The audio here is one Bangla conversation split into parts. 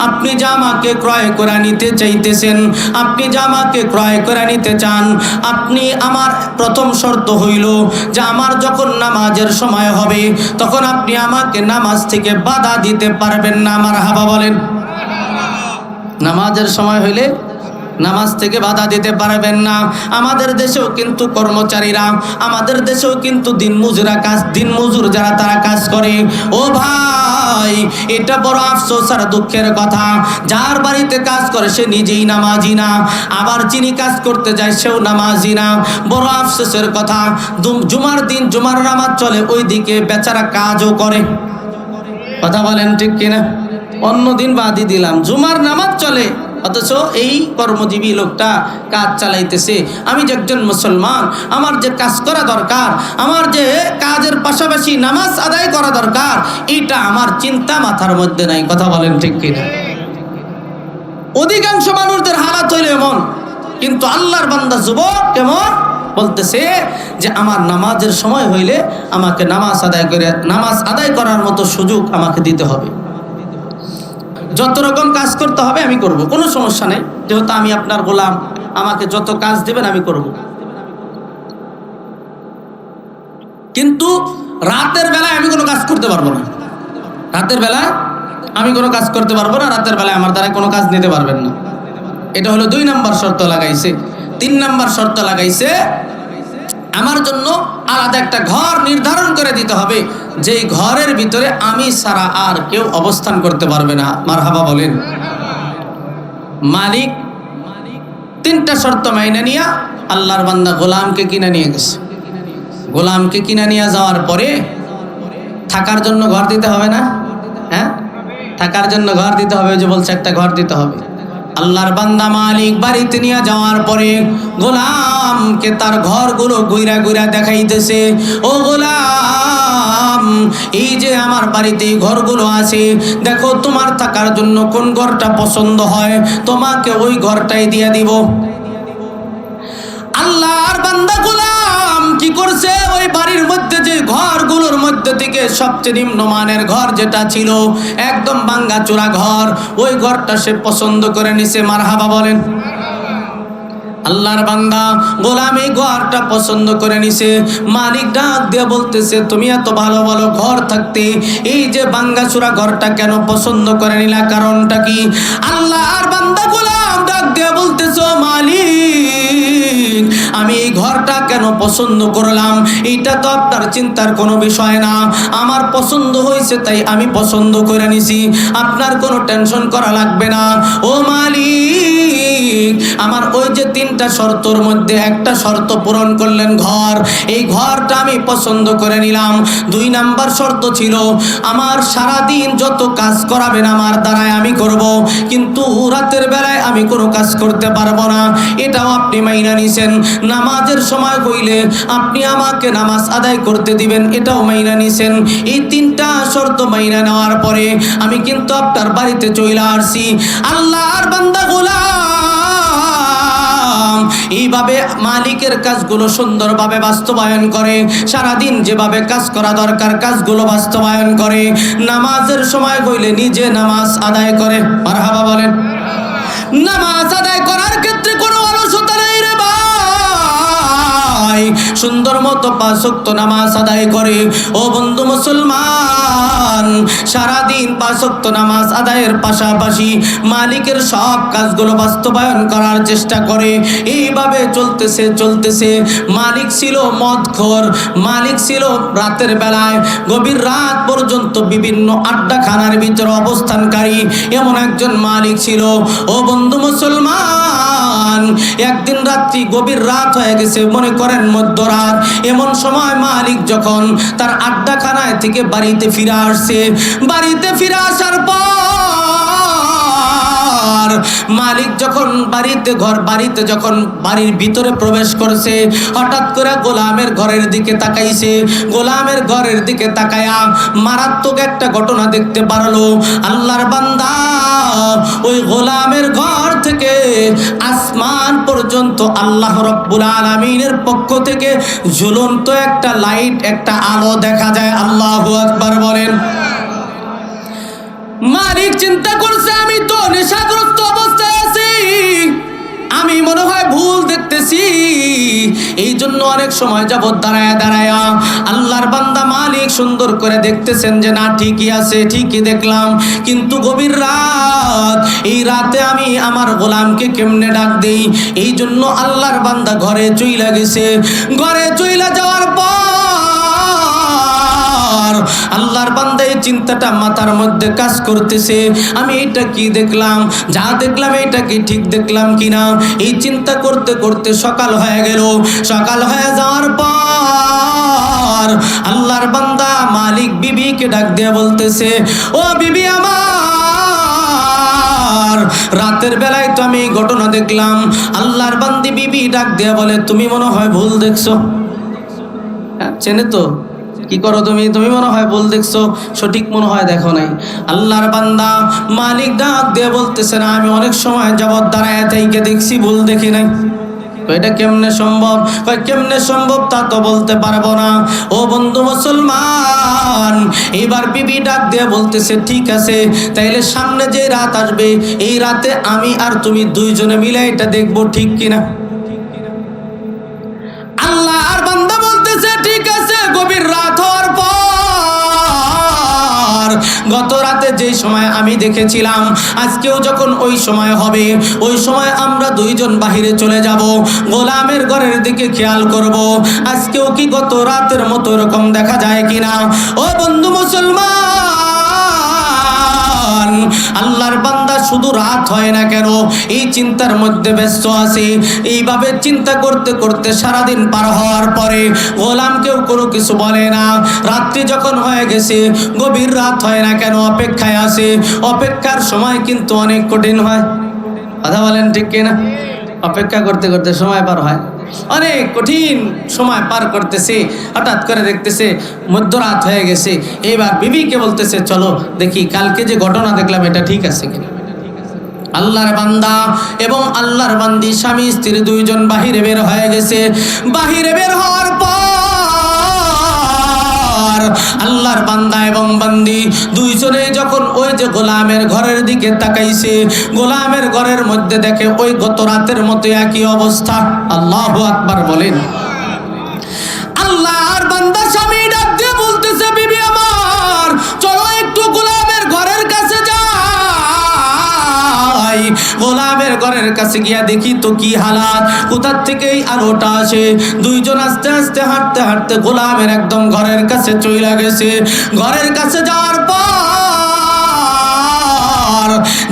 আপনি যা আমাকে ক্রয় করে নিতে চাইতেছেন, আপনি যা আমাকে ক্রয় করে নিতে চান, আপনি আমার প্রথম শর্ত হইল যে আমার যখন নামাজের সময় হবে, তখন আপনি আমাকে নামাজ থেকে বাধা দিতে পারবেন না। আমার হাবা বলেন। নামাজের সময় হইলে নামাজ থেকে বাধা দিতে পারবেন না। আমাদের দেশেও কিন্তু কর্মচারীরা, আমাদের দেশেও কিন্তু দিন মজুরা কাজ, দিন মজুর যারা, তারা কাজ করে। ও ভাই, এটা বড় আফসোস আর দুঃখের কথা। যার বাড়িতে কাজ করে, সে নিজেই নামাজি না। আবার যিনি কাজ করতে যায়, সেও নামাজি না। বড় আফসোসের কথা। জুমার দিন, জুমার নামাজ চলে ওই দিকে বেচারা কাজও করে। কথা বলেন ঠিক কিনা? অন্যদিন বাদই দিলাম। জুমার নামাজ চলে অথচ এই কর্মজীবী লোকটা কাজ চালাইতেছে। আমি যে একজন মুসলমান, আমার যে কাজ করা দরকার, আমার যে কাজের পাশাপাশি নামাজ আদায় করা দরকার, এটা আমার চিন্তা মাথার মধ্যে নাই। কথা বলেন ঠিক কিনা? অধিকাংশ মানুষদের হালাত হইল এমন, কিন্তু আল্লাহর বান্দা যুবক কেমন? বলতেছে যে আমার নামাজের সময় হইলে আমাকে নামাজ আদায় করে, নামাজ আদায় করার মতো সুযোগ আমাকে দিতে হবে। যত রকম কাজ করতে হবে আমি করব, কোনো সমস্যা নেই। যেহেতু আমি আপনার গোলাম, আমাকে যত কাজ দেবেন আমি করব। কিন্তু রাতের বেলায় আমি কোনো কাজ করতে পারব না। রাতের বেলায় আমি কোনো কাজ করতে পারব না, রাতের বেলায় আমার দ্বারা কোনো কাজ নিতে পারবেন না। এটা হলো দুই নাম্বার শর্ত লাগাইছে। তিন নাম্বার শর্ত লাগাইছে আমার জন্য আলাদা একটা ঘর নির্ধারণ করে দিতে হবে। যেই ঘরের ভিতরে আমি সারা আর কেউ অবস্থান করতে পারবে না। মারহাবা বলেন। মালিক তিনটা শর্ত মাইনে নিয়া আল্লাহর বান্দা গোলামকে কিনে নিয়ে গেছে। গোলামকে কিনে নিয়ে যাওয়ার পরে থাকার জন্য ঘর দিতে হবে না? হ্যাঁ? থাকার জন্য ঘর দিতে হবে যে বলছে, একটা ঘর দিতে হবে। আল্লাহর বান্দা মালিক বাড়িতে নিয়ে যাওয়ার পরে গোলামকে তার ঘরগুলো গুইরা গুইরা দেখাইতেছে, ও গোলাম, এই যে আমার বাড়িতে এই ঘরগুলো আছে, দেখো তোমার থাকার জন্য কোন ঘরটা পছন্দ হয়? তোমাকে ওই ঘরটাই দিয়ে দিব। আল্লাহর বান্দা গোলাম কি করছে? ওই বাড়ির মধ্যে যে ঘরগুলোর মধ্যে থেকে সবচেয়ে নিম্নমানের ঘর যেটা ছিল, একদম ভাঙ্গা চূড়া ঘর, ওই ঘরটা সে পছন্দ করে নিছে। মারহাবা বলেন। আল্লাহর বান্দা গোলাম এই ঘরটা পছন্দ করে নিছে। মালিক ডাক দিয়ে বলতেছে, তুমি এত ভালো ভালো ঘর থাকতে, এই যে বাঙ্গাসুরা ঘরটা কেন পছন্দ করে নিলা? কারণটা কি? আল্লাহর বান্দা গোলাম ডাক দিয়ে বলতেছ মালিক আমি এই ঘরটা কেন পছন্দ করলাম? এইটা তো আপনার চিন্তার কোনো বিষয় না। আমার পছন্দ হয়েছে, তাই আমি পছন্দ করে নিছি। আপনার কোনো টেনশন করা লাগবে না। ও মালিক, আমার ওই যে তিনটা শর্তর মধ্যে একটা শর্ত পূরণ করলেন ঘর। এই ঘরটা আমি পছন্দ করে নিলাম। দুই নাম্বার শর্ত ছিল, আমার সারা দিন যত কাজ করাবেন আমার দ্বারাই আমি করব, কিন্তু রাতের বেলায় আমি কোনো কাজ করতে পারব না। এটাও আপনি মাইনা নিছেন। নামাজের সময় হইলে আপনি আমাকে নামাজ আদায় করতে দিবেন, এটাও মাইনা নিছেন। এই তিনটা শর্ত মাইনা নেওয়ার পরে আমি কিন্তু আপনার বাড়িতে চলে আসছি। আল্লাহর বান্দা গোলাম এইভাবে মালিকের কাজগুলো সুন্দরভাবে বাস্তবায়ন করে। সারাদিন যেভাবে কাজ করা দরকার, কাজগুলো বাস্তবায়ন করে। নামাজের সময় হইলে নিজে নামাজ আদায় করে। মারহাবা বলেন। নামাজ আদায় করার ক্ষেত্রে কোনো ভাই সুন্দর মতো পাঁচক্ত নামাজ আদায় করে। ও বন্ধু মুসলমান, সারাদিন পাঁচক্ত নামাজ আদায়ের পাশাপাশি মালিকের সব কাজগুলো বাস্তবায়ন করার চেষ্টা করে। এইভাবে চলতেছে চলতেছে। মালিক ছিল মদখোর, মালিক ছিল রাতের বেলায়। গভীর রাত পর্যন্ত বিভিন্ন আড্ডাখানার ভিতরে অবস্থানকারী এমন একজন মালিক ছিল। ও বন্ধু মুসলমান একদিন রাত্রি গভীর রাত হয়ে গেছে, মনে করেন মধ্যরাত। এমন সময় মালিক যখন তার আড্ডাখানায় থেকে বাড়িতে ফিরে আসছে বাড়িতে ফিরে আসার পর মালিক যখন বাড়িতে ঘর, বাড়িতে যখন বাড়ির ভিতরে প্রবেশ করছে, হঠাৎ করে গোলামের ঘরের দিকে তাকাইছে। গোলামের ঘরের দিকে তাকায়া মারাত্মক একটা ঘটনা দেখতে পারল। আল্লাহর বান্দা, ওই গোলামের ঘর থেকে আসমান পর্যন্ত আল্লাহ রব্বুল আলমিনের পক্ষ থেকে ঝুলন্ত একটা লাইট, একটা আলো দেখা যায়। আল্লাহু আকবার বলেন। মালিক চিন্তা করছে, আমি তো নেশাগ্রস্ত অবস্থায় আছি। আমি মনে হয় ভুল দেখতেছি। এই জন্য অনেক সময় যাবৎ দাঁড়ায় দাঁড়ায় আল্লাহর বান্দা মালিক সুন্দর করে দেখতেছেন যে, না, ঠিকই আছে, ঠিকই দেখলাম। কিন্তু গভীর রাত, এই রাতে আমি আমার গোলামকে কেমনে ডাক দেই? এই জন্য আল্লাহর বান্দা ঘরে চইলা গেছে। ঘরে চইলা যাওয়ার পর আল্লাহর বান্দা এই চিন্তাটা মাথার মধ্যে কাজ করতেছে। আমি এটা কি দেখলাম? যা দেখলাম এটা কি ঠিক দেখলাম কিনা? এই চিন্তা করতে করতে সকাল হয়ে গেল। সকাল হয়ে যাওয়ার পর আল্লাহর বান্দা মালিক বিবিকে ডাক দিয়ে বলতেছে ও বিবি আমার রাতের বেলায় তো আমি ঘটনা দেখলাম। আল্লাহর বান্দি বিবি ডাক দিয়ে বলে তুমি মনে হয় ভুল দেখছ? হ্যাঁ, চেনে তো? কি করো তুমি? তুমি মনে হয় ভুল দেখছ, সঠিক মনে হয় দেখো নাই। আল্লাহর বান্দা মালিক ডাক দিয়ে বলতেছে না, আমি অনেক সময় যাবৎ দাঁড়ায় তাইকে দেখছি, ভুল দেখি নাই। এটা কেমনে সম্ভব? কেমনে সম্ভব তা তো বলতে পারব না। ও বন্ধু মুসলমান, এবার বিবি ডাক দিয়ে বলতেছে, ঠিক আছে, তাইলে সামনে যে রাত আসবে, এই রাতে আমি আর তুমি দুইজনে মিলে এটা দেখব, ঠিক কিনা? গত রাতে যেই সময় আমি দেখেছিলাম, আজকেও যখন ওই সময় হবে, ওই সময় আমরা দুইজন বাহিরে চলে যাব, গোলামের ঘরের দিকে খেয়াল করব। আজকেও কি গত রাতের মতো এরকম দেখা যায় কিনা? ও বন্ধু মুসলমান, আল্লাহর বান্দা শুধু রাত হয় না কেন? এই চিন্তার মধ্যে ব্যস্ত আছে। এইভাবে চিন্তা করতে করতে সারাদিন পার হওয়ার পরে গোলাম কেউ কোনো কিছু বলে না। রাত্রি যখন হয়ে গেছে, গভীর রাত হয় না কেন অপেক্ষায় আসে অপেক্ষার সময় কিন্তু অনেক কঠিন হয়। কথা বলেন ঠিক কিনা? অপেক্ষা করতে করতে সময় পার হয়। অনেক কঠিন সময় পার করতেছে। হঠাৎ করে দেখতেছে মধ্যরাত হয়ে গেছে। এবার বিবিকে বলতেছে, চলো দেখি, কালকে যে ঘটনা দেখলাম, এটা ঠিক আছে কিনা? আল্লাহর বান্দা এবং আল্লাহর বান্দি স্বামী, স্ত্রী দুইজন বাহিরে বের হয়ে গেছে। বাহিরে বের হওয়ার পর আল্লাহর বান্দা এবং বান্দি দুইজনে যখন ওই যে গোলামের ঘরের দিকে তাকাইছে, গোলামের ঘরের মধ্যে দেখে ওই গত রাতের মতো একই অবস্থা। আল্লাহ আকবার বলেন। আল্লাহর বান্দা স্বামী ডাক দিয়ে গোলামের ঘরের কাছে গিয়া দেখি, তো কি হালাত? কোথার থেকে আলোটা আসে? দুইজন আস্তে আস্তে হাঁটতে হাঁটতে গোলামের একদম ঘরের কাছে চইলা গেছে। ঘরের কাছে যাওয়ার পর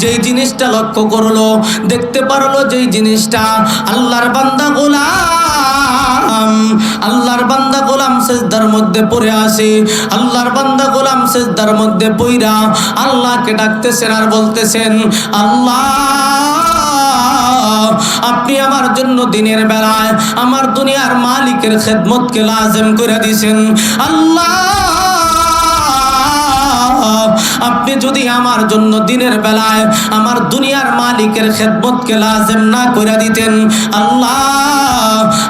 যেই জিনিসটা লক্ষ্য করল, দেখতে পারল যেই জিনিসটা, আল্লাহর বান্দা গোলাম, আল্লাহর বান্দা গোলাম সেজদার মধ্যে পড়ে আসে আল্লাহর বান্দা গোলাম সেজদার মধ্যে পইরা আল্লাহকে ডাকতেছেন আর বলতেছেন, আল্লাহ আপনি আমার জন্য দিনের বেলায় আমার দুনিয়ার মালিকের খেদমতকে লাজেম করে দিছেন আল্লাহ, আপনি যদি আমার জন্য দিনের বেলায় আমার দুনিয়ার মালিকের খেদমতকে লাজেম না করে দিতেন, আল্লাহ,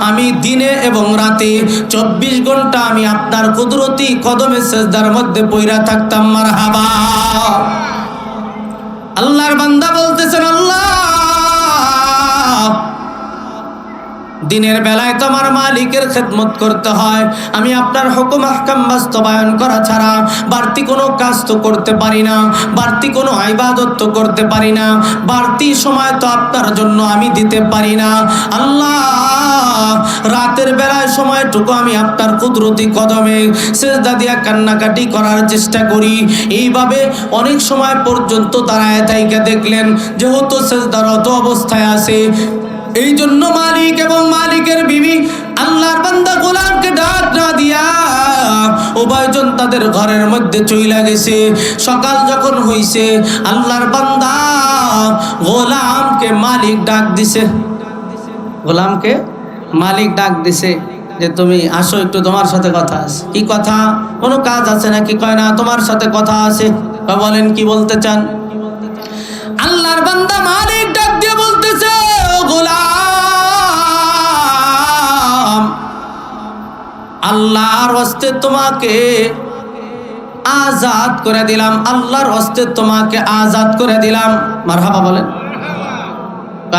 আমি দিনে এবং রাতে চব্বিশ ঘণ্টা আমি আপনার কুদরতি কদমে সেজদার মধ্যে পইরা থাকতাম। মার হাবা আল্লাহর বান্দা বলতেছেন দিনের বেলায় তো আমার মালিকের খেদমত করতে হয়। আমি আপনার হুকুম আহকাম বাস্তবায়ন করা ছাড়া বাড়তি কোনো কাজ তো করতে পারি না, বাড়তি কোনো আইবাদত তো করতে পারি না, বাড়তি সময় তো আপনার জন্য আমি দিতে পারি না। আল্লাহ, রাতের বেলায় সময়টুকু আমি আপনার কুদরতি কদমে সেজদা দিয়া কান্নাকাটি করার চেষ্টা করি। এইভাবে অনেক সময় পর্যন্ত তারা তাইকে দেখলেন, যেহেতু সেজদারত অবস্থায় আছে এই জন্য মালিক এবং মালিকের বিবি আল্লাহর বান্দা গোলামকে ডাক না দিয়া উভয়জন তাদের ঘরের মধ্যে চইলা গেছে। সকাল যখন হইছে, আল্লাহর বান্দা গোলামকে মালিক ডাক দিছে। গোলামকে মালিক ডাক দিছে যে, তুমি আসো, একটু তোমার সাথে কথা আছে। কি কথা? কোনো কাজ আছে নাকি? কয় না, তোমার সাথে কথা আছে। বলেন, কি বলতে চান? আল্লাহর হস্তে তোমাকে আজাদ করে দিলাম, আল্লাহর হস্তে তোমাকে আজাদ করে দিলাম। মারহাবা বলেন।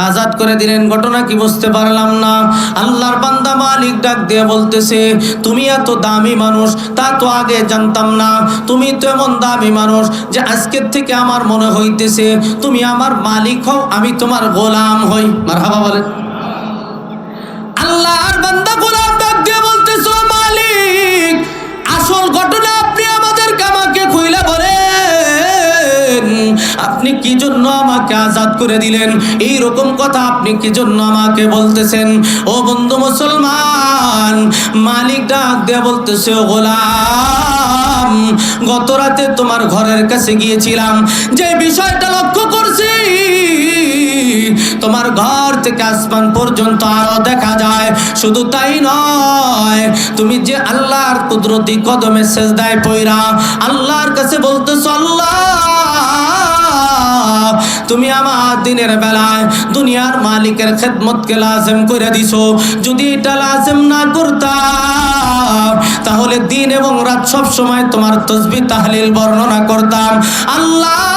আজাদ করে দিলেন, ঘটনা কি বুঝতে পারলাম না। আল্লাহর বান্দা মালিক ডাক দিয়ে বলতেছে, তুমি এত দামি মানুষ, তা তো আগে জানতাম না। তুমি তো এমন দামি মানুষ যে আজকের থেকে আমার মনে হইতেছে, তুমি আমার মালিক হও, আমি তোমার গোলাম হই। মারহাবা বলেন। আল্লাহর আসল ঘটনা আপনি আমাদেরকে আমাকে খুইলা বলেন। আপনি কি জন্য আমাকে আজাদ করে দিলেন? এই রকম কথা আপনি কি জন্য আমাকে বলতেছেন? ও বন্ধু মুসলমান, মালিক ডাক দিয়ে বলতেছে, "ও গোলাম, গত রাতে তোমার ঘরের কাছে গিয়েছিলাম। যে বিষয়টা লক্ষ্য করছি তোমার ঘর থেকে আসমান পর্যন্ত আরও দেখা যায়। শুধু তাই নয়, তুমি যে আল্লাহর কুদরতি কদমে সেজদায় পইরা আল্লাহর কাছে বলতেছো, আল্লাহ, তুমি আমার দিনের বেলায় দুনিয়ার মালিকের খেদমতকে লাজেম করে দিছো। যদি এটা লাজেম না করতাম তাহলে দিন এবং রাত সব সময় তোমার তসবি তাহলিল বর্ণনা করতাম। আল্লাহ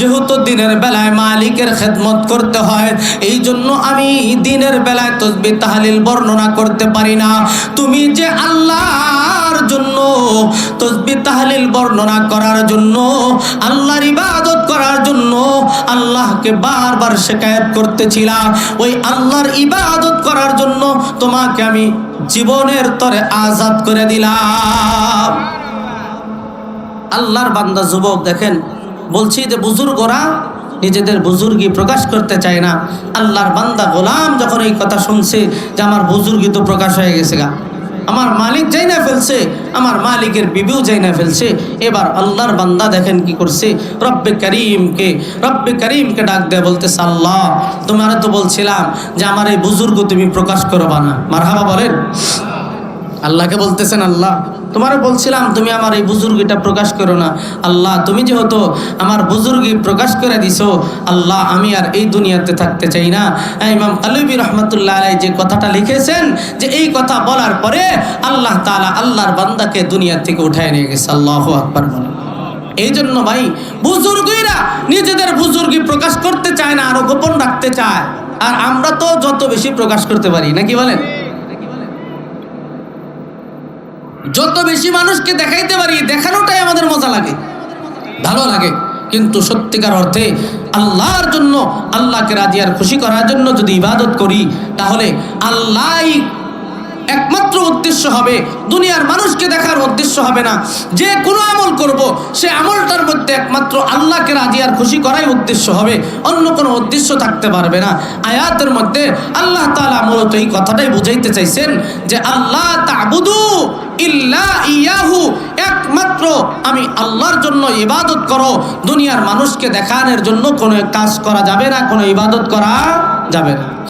যেহেতু দিনের বেলায় মালিকের খেদমত করতে হয় এই জন্য আমি দিনের বেলায় তসবি তাহালিল বর্ণনা করতে পারি না। তুমি যে আল্লাহর জন্য তসবি তাহলিল বর্ণনা করার জন্য, আল্লাহর ইবাদত করার জন্য আল্লাহকে বারবার শেখায়ত করতেছিলাম ওই আল্লাহর ইবাদত করার জন্য তোমাকে আমি জীবনের তরে আজাদ করে দিলাম। আল্লাহর বান্দা যুবক দেখেন বলছি যে বুজুর্গরা নিজেদের বুজুর্গি প্রকাশ করতে চায় না। আল্লাহর বান্দা গোলাম যখন এই কথা শুনছে যে আমার বুজুর্গি তো প্রকাশ হয়ে গেছে গা। আমার মালিক যাই না ফেলছে, আমার মালিকের বিবিও যাই না ফেলছে, এবার আল্লাহর বান্দা দেখেন কি করছে। রব্বে করিমকে রব্বে করিমকে ডাক দেয় বলতেছে, আল্লাহ, তোমার তো বলছিলাম যে আমার এই বুজুর্গ তুমি প্রকাশ করবা না। মারহাবা বলেন। আল্লাহকে বলতেছেন, আল্লাহ তোমারে বলছিলাম তুমি আমার এই বুজুর্গিটা প্রকাশ করো না। আল্লাহ তুমি যেহেতু আমার বুজুর্গি প্রকাশ করে দিছো আল্লাহ আমি আর এই দুনিয়াতে থাকতে চাই না। হ্যাঁ, ইমাম আলবী রহমতুল্লাহ আলাই যে কথাটা লিখেছেন যে এই কথা বলার পরে আল্লাহ তালা আল্লাহর বান্দাকে দুনিয়া থেকে উঠায় নিয়ে গেছে। আল্লাহ আকবর বলে। এই জন্য ভাই বুজুর্গরা নিজেদের বুজুর্গি প্রকাশ করতে চায় না আরও গোপন রাখতে চায়। আর আমরা তো যত বেশি প্রকাশ করতে পারি নাকি বলেন? যত বেশি মানুষকে দেখাইতে পারি, দেখানোটাই আমাদের মজা লাগে। ভালো লাগে। কিন্তু সত্যিকার অর্থে আল্লাহর জন্য, আল্লাহকে রাজিয়ার খুশি করার জন্য যদি ইবাদত করি, তাহলে আল্লাহ একমাত্র উদ্দেশ্য হবে দুনিয়ার মানুষকে দেখার উদ্দেশ্য হবে না। যে কোনো আমল করব, সে আমলটার মধ্যে একমাত্র আল্লাহকে রাজি আর খুশি করাই উদ্দেশ্য হবে। অন্য কোনো উদ্দেশ্য থাকতে পারবে না। আয়াতের মধ্যে আল্লাহ তাআলা মূলত এই কথাটাই বুঝাইতে চাইছেন যে আল্লাহ তাবুদু ইল্লা ইয়াহু। একমাত্র আমি আল্লাহর জন্য ইবাদত করো। দুনিয়ার মানুষকে দেখানোর জন্য কোনো কাজ করা যাবে না, কোনো ইবাদত করা যাবে না।